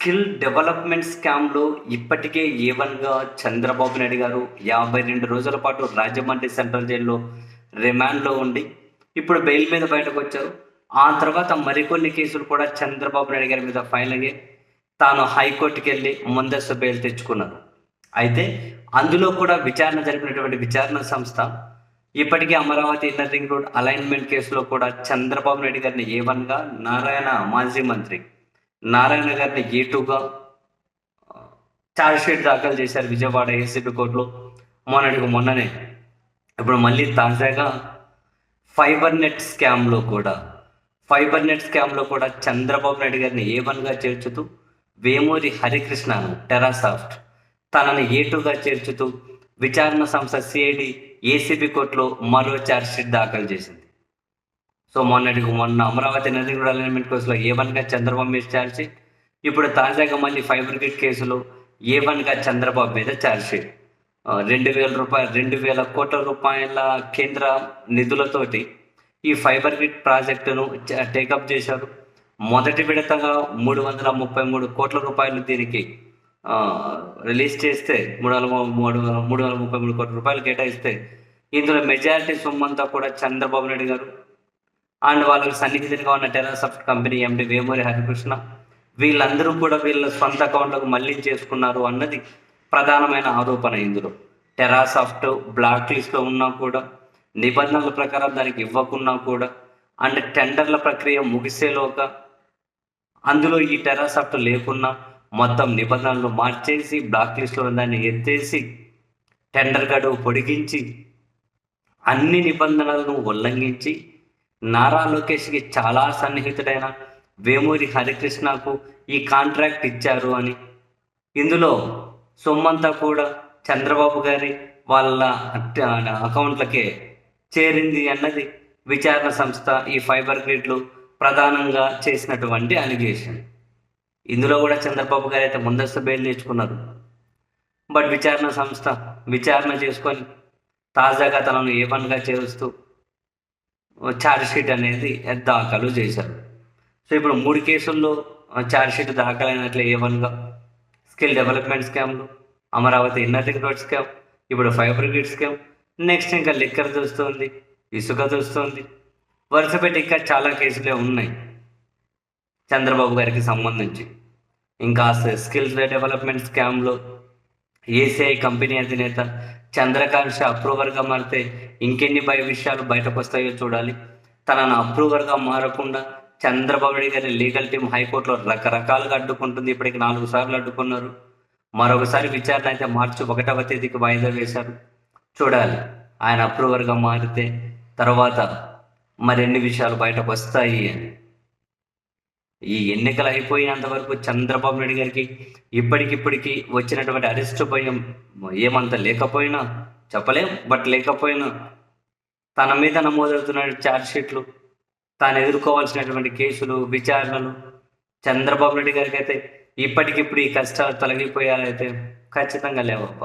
Skill development స్కామ్లో ఇప్పటికే ఏవన్గా చంద్రబాబు నాయుడు గారు యాభై రెండు రోజుల పాటు రాజమండ్రి సెంట్రల్ జైల్లో రిమాండ్లో ఉండి ఇప్పుడు బెయిల్ మీద బయటకు వచ్చారు. ఆ తర్వాత మరికొన్ని కేసులు కూడా చంద్రబాబు నాయుడు గారి మీద ఫైల్ అయ్యి తాను హైకోర్టుకి వెళ్ళి ముందస్తు బెయిల్ తెచ్చుకున్నారు. అయితే అందులో కూడా విచారణ జరిపినటువంటి విచారణ సంస్థ ఇప్పటికే Amaravati inner ring road alignment కేసులో కూడా చంద్రబాబు నాయుడు గారిని ఏ వన్గా నారాయణ మాజీ మంత్రి నారాయణ గారిని ఏటుగా చార్జ్షీట్ షీట్ దాఖలు చేశారు విజయవాడ ఏసీబీ కోర్టులో. మొన్నటికి మొన్ననే. ఇప్పుడు మళ్ళీ తాజాగా ఫైబర్ నెట్ స్కామ్లో కూడా ఫైబర్ నెట్ స్కామ్లో కూడా చంద్రబాబు నాయుడు గారిని ఏ వన్గా చేర్చుతూ వేమూరి హరికృష్ణను టెరాసాఫ్ట్ తనని ఏ టూగా చేర్చుతూ విచారణ సంస్థ సిఐడి ఏసీబీ కోర్టులో మరో ఛార్జ్షీట్ దాఖలు చేసింది. సో మొన్నటికి మొన్న అమరావతి నది కూడా అలైన్మెంట్ కేసులో ఏ వన్గా చంద్రబాబు మీద ఛార్జ్షీట్ ఇప్పుడు తాజాగా మళ్ళీ ఫైబర్ గ్రిడ్ కేసులో ఏ వన్గా చంద్రబాబు మీద ఛార్జ్షీట్ రెండు వేల రూపాయలు రెండు వేల కోట్ల రూపాయల కేంద్ర నిధులతోటి ఈ ఫైబర్ గ్రిడ్ ప్రాజెక్టును టేకప్ చేశారు. మొదటి విడతగా మూడు వందల ముప్పై మూడు కోట్ల రూపాయలు దీనికి రిలీజ్ చేస్తే మూడు వందల మూడు వందల మూడు వందల ముప్పై మూడు కోట్ల రూపాయలు కేటాయిస్తే ఇందులో మెజారిటీ సొమ్మంతా కూడా చంద్రబాబు నాయుడు గారు అండ్ వాళ్ళకి సన్నిహితులుగా ఉన్న Terasoft company MD Vemuri Harikrishna వీళ్ళందరూ కూడా వీళ్ళ సొంత అకౌంట్లకు మళ్ళీ చేసుకున్నారు అన్నది ప్రధానమైన ఆరోపణ ఇందులో. టెరాసాఫ్ట్ బ్లాక్ లిస్ట్లో ఉన్నా కూడా నిబంధనల ప్రకారం దానికి ఇవ్వకున్నా కూడా అండ్ టెండర్ల ప్రక్రియ ముగిసేలోక అందులో ఈ టెరాసాఫ్ట్ లేకున్నా మొత్తం నిబంధనలు మార్చేసి బ్లాక్ లిస్ట్లో దాన్ని ఎత్తేసి టెండర్ గడువు పొడిగించి అన్ని నిబంధనలను ఉల్లంఘించి నారా లోకేష్కి చాలా సన్నిహితుడైన వేమూరి హరికృష్ణకు ఈ కాంట్రాక్ట్ ఇచ్చారు అని. ఇందులో సొమ్మంతా కూడా చంద్రబాబు గారి వాళ్ళ అకౌంట్లకే చేరింది అన్నది విచారణ సంస్థ ఈ ఫైబర్ గ్రిడ్లు ప్రధానంగా చేసినటువంటి అలిగేషన్. ఇందులో కూడా చంద్రబాబు గారు అయితే ముందస్తు బెయిల్ తెచ్చుకున్నారు. బట్ విచారణ సంస్థ విచారణ చేసుకొని తాజాగా తనను ఏ పనిగా చేరుస్తూ ఛార్జ్షీట్ అనేది దాఖలు చేశారు. సో ఇప్పుడు మూడు కేసుల్లో ఛార్జ్షీట్ దాఖలైనట్లే ఏ వన్గా స్కిల్ డెవలప్మెంట్ స్కామ్లు Amaravati inner ring road scam ఇప్పుడు ఫైబర్ గ్రిడ్ స్కామ్ నెక్స్ట్ ఇంకా లిక్కర్ చూస్తుంది ఇసుక చూస్తుంది వరుస పెట్టి ఇంకా చాలా కేసులే ఉన్నాయి చంద్రబాబు గారికి సంబంధించి. ఇంకా స్కిల్స్ డెవలప్మెంట్ స్కామ్లో ఏసీఐ కంపెనీ అధినేత చంద్రకాంక్ష అప్రూవర్గా మారితే ఇంకెన్ని భయ విషయాలు బయటకు వస్తాయో చూడాలి. తనను అప్రూవర్గా మారకుండా చంద్రబాబు నాయుడు గారి లీగల్ టీం హైకోర్టులో రకరకాలుగా అడ్డుకుంటుంది. ఇప్పటికి నాలుగు సార్లు అడ్డుకున్నారు. మరొకసారి విచారణ అయితే మార్చి ఒకటవ తేదీకి వాయిదా వేశారు. చూడాలి. ఆయన అప్రూవర్గా మారితే తర్వాత మరిన్ని విషయాలు బయటకు వస్తాయి అని. ఈ ఎన్నికలు అయిపోయినంత వరకు చంద్రబాబు నాయుడు గారికి ఇప్పటికిప్పటికి వచ్చినటువంటి అరెస్ట్ భయం ఏమంత లేకపోయినా చెప్పలేం బట్ లేకపోయినా తన మీద నమోదవుతున్న ఛార్జ్షీట్లు తాను ఎదుర్కోవాల్సినటువంటి కేసులు విచారణలు చంద్రబాబు నాయుడు గారికి అయితే ఇప్పటికిప్పుడు ఈ కష్టాలు తొలగిపోయాలైతే ఖచ్చితంగా లేవప్ప.